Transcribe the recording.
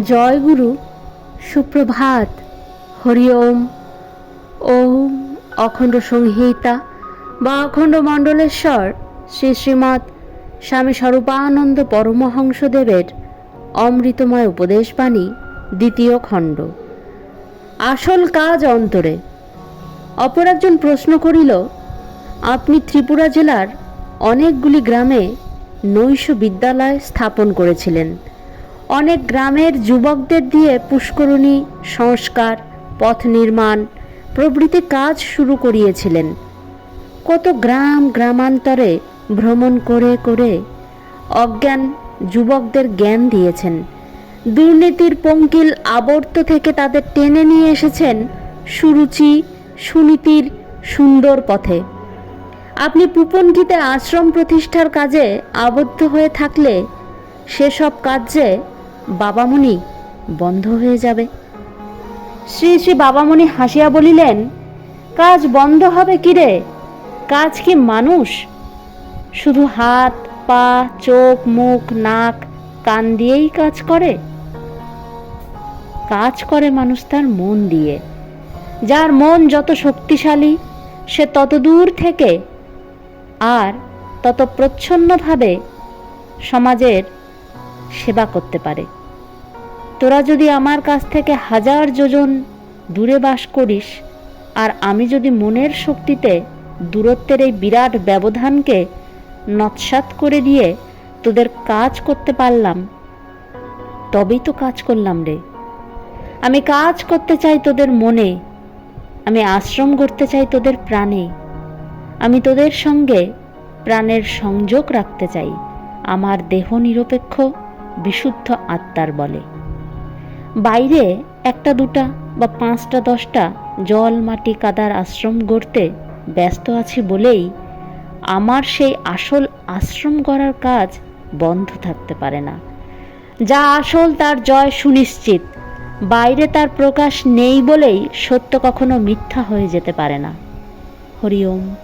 জয় গুরু, সুপ্রভাত। হরি ওম ওম অখণ্ড সংহিতা বা অখণ্ড মণ্ডলেশ্বর শ্রী শ্রীমৎ স্বামী স্বরূপানন্দ পরমহংসদেবের অমৃতময় উপদেশবাণী, দ্বিতীয় খণ্ড। আসল কাজ অন্তরে। অপর একজন প্রশ্ন করিল, আপনি ত্রিপুরা জেলার অনেকগুলি গ্রামে নৈশ বিদ্যালয় স্থাপন করেছিলেন। অনেক গ্রামের যুবকদের দিয়ে পুষ্করণী, সংস্কার, পথ নির্মাণ, প্রভৃতি কাজ শুরু করিয়েছিলেন। কত গ্রাম গ্রামান্তরে ভ্রমণ করে করে অজ্ঞান যুবকদের জ্ঞান দিয়েছেন। দুর্নীতির পঙ্কিল আবর্ত থেকে তাদের টেনে নিয়ে এসেছেন সুরুচি, সুনীতির সুন্দর পথে। আপনি পুপনকিতে আশ্রম প্রতিষ্ঠার কাজে আবদ্ধ হয়ে থাকলে সেসব কাজ বাবামণি বন্ধ হয়ে যাবে। শ্রী শ্রী বাবামণি হাসিয়া বলিলেন, কাজ বন্ধ হবে কি রে কাজ কি মানুষ? শুধু হাত, পা, চোখ, মুখ, নাক, কান দিয়েই কাজ করে? কাজ করে মানুষ তার মন দিয়ে। যার মন যত শক্তিশালী, সে তত দূর থেকে। আর তত প্রচ্ছন্নভাবে সমাজের সেবা করতে পারে। তোরা যদি আমার কাছ থেকে হাজার যোজন দূরে বাস করিস, আর আমি যদি মনের শক্তিতে দূরত্বের এই বিরাট ব্যবধানকে নৎসাত করে দিয়ে তোদের কাজ করতে পারলাম, তবেই তো কাজ করলাম রে। আমি কাজ করতে চাই তোদের মনে, আমি আশ্রম করতে চাই তোদের প্রাণে। আমি তোদের সঙ্গে প্রাণের সংযোগ রাখতে চাই, আমার দেহ নিরপেক্ষ বিশুদ্ধ আত্মার বলে। বাইরে একটা দুটা বা পাঁচটা দশটা জল, মাটি, কাদার আশ্রম গড়তে ব্যস্ত আছি বলেই আমার সেই আসল আশ্রম গড়ার কাজ বন্ধ থাকতে পারে না। যা আসল তার জয় সুনিশ্চিত। বাইরে তার প্রকাশ নেই বলেই সত্য কখনো মিথ্যা হয়ে যেতে পারে না। হরি ওম।